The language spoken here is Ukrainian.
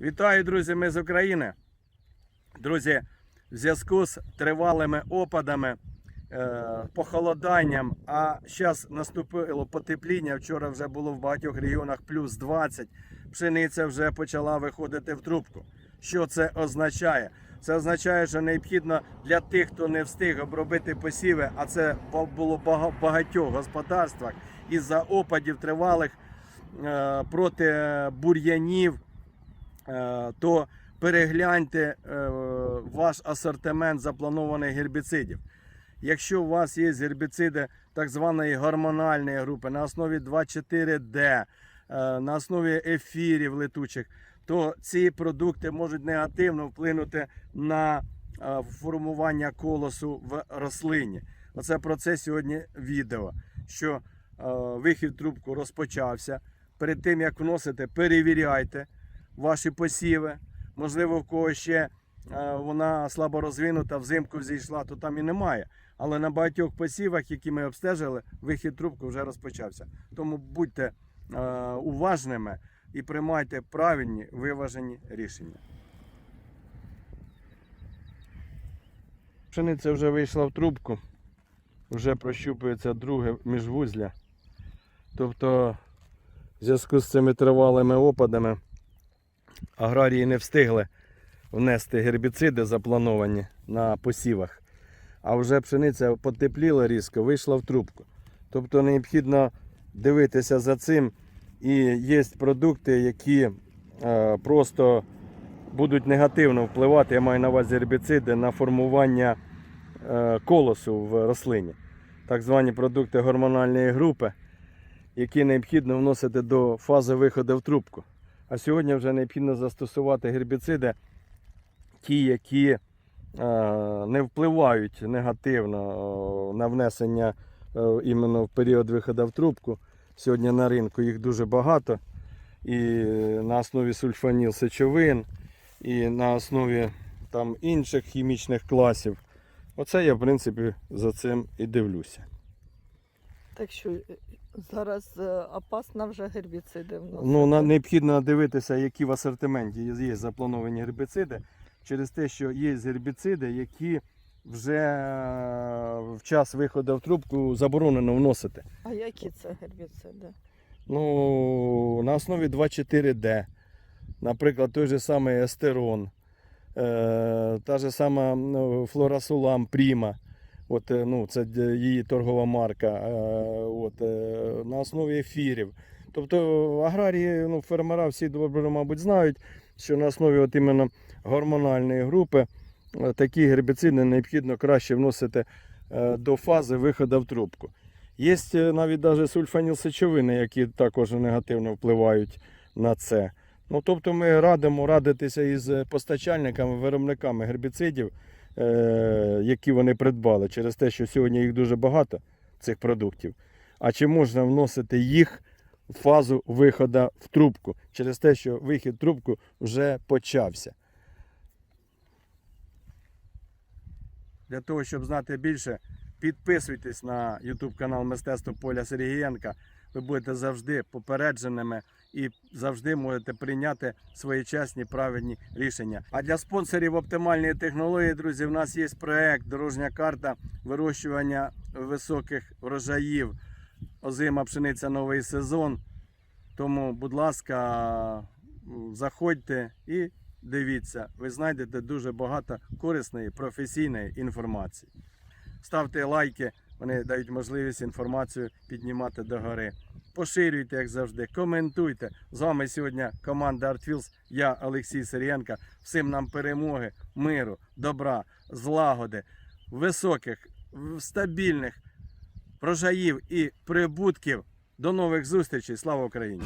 Вітаю, друзі! Ми з України. Друзі, в зв'язку з тривалими опадами, е, похолоданням, а зараз наступило потепління. Вчора вже було в багатьох регіонах плюс 20. Пшениця вже почала виходити в трубку. Що це означає? Це означає, що необхідно для тих, хто не встиг обробити посіви, а це було в багатьох господарствах із-за опадів тривалих е, проти бур'янів, то перегляньте е, ваш асортимент запланованих гербіцидів. Якщо у вас є гербіциди так званої гормональної групи на основі 2,4-D, е, на основі ефірів летучих, то ці продукти можуть негативно вплинути на е, формування колосу в рослині. Оце про це сьогодні відео. Що е, вихід трубку розпочався. Перед тим як вносите, перевіряйте ваші посіви. Можливо, в кого ще е, вона слабо розвинута, взимку зійшла, то там і немає. Але на багатьох посівах, які ми обстежили, вихід трубку вже розпочався. Тому будьте е, уважними і приймайте правильні виважені рішення. Пшениця вже вийшла в трубку, вже прощупується друге міжвузля. Тобто, в зв'язку з цими тривалими опадами аграрії не встигли внести гербіциди заплановані на посівах. А вже пшениця потепліла різко, вийшла в трубку. Тобто необхідно дивитися за цим. І є продукти, які е, просто будуть негативно впливати, я маю на увазі гербіциди, на формування е, колосу в рослині. Так звані продукти гормональної групи, які необхідно вносити до фази виходу в трубку. А сьогодні вже необхідно застосувати гербіциди, ті, які е, не впливають негативно е, на внесення е, іменно в період виходу в трубку. Сьогодні на ринку їх дуже багато. І на основі сульфаніл сечовин, і на основі там, інших хімічних класів. Оце я, в принципі, за цим і дивлюся. Так що е, зараз е, опасно вже гербіциди вносити. Ну, на, необхідно дивитися, які в асортименті є, є заплановані гербіциди, через те, що є гербіциди, які вже е, в час виходу в трубку заборонено вносити. А які це гербіциди? Ну, на основі 2,4D. Наприклад, той же самий естерон, та же сама ну, флорасулам Пріма. От, е, ну, це її торгова марка. Е, от, е, на основі ефірів. Тобто аграрії, ну, фермера всі добре, мабуть, знають, що на основі от іменно гормональної групи е, такі гербіциди необхідно краще вносити е, до фази виходу в трубку. Є е, навіть навіть сульфанілсечовини, які також негативно впливають на це. Ну, тобто ми радимо радитися із постачальниками, виробниками гербіцидів, е, які вони придбали, через те, що сьогодні їх дуже багато, цих продуктів. А чи можна вносити їх в фазу виходу в трубку, через те, що вихід в трубку вже почався. Для того, щоб знати більше, підписуйтесь на YouTube канал Мистецтво Поля Сергієнка. Ви будете завжди попередженими і завжди можете прийняти своєчасні правильні рішення. А для спонсорів оптимальної технології, друзі, в нас є проект Дорожня карта вирощування високих врожаїв. Озима пшениця новий сезон. Тому, будь ласка, заходьте і дивіться. Ви знайдете дуже багато корисної професійної інформації. Ставте лайки, вони дають можливість інформацію піднімати догори. Поширюйте, як завжди, коментуйте. З вами сьогодні команда ArtFields, я Олексій Сирієнка. Всім нам перемоги, миру, добра, злагоди, високих, стабільних врожаїв і прибутків. До нових зустрічей. Слава Україні!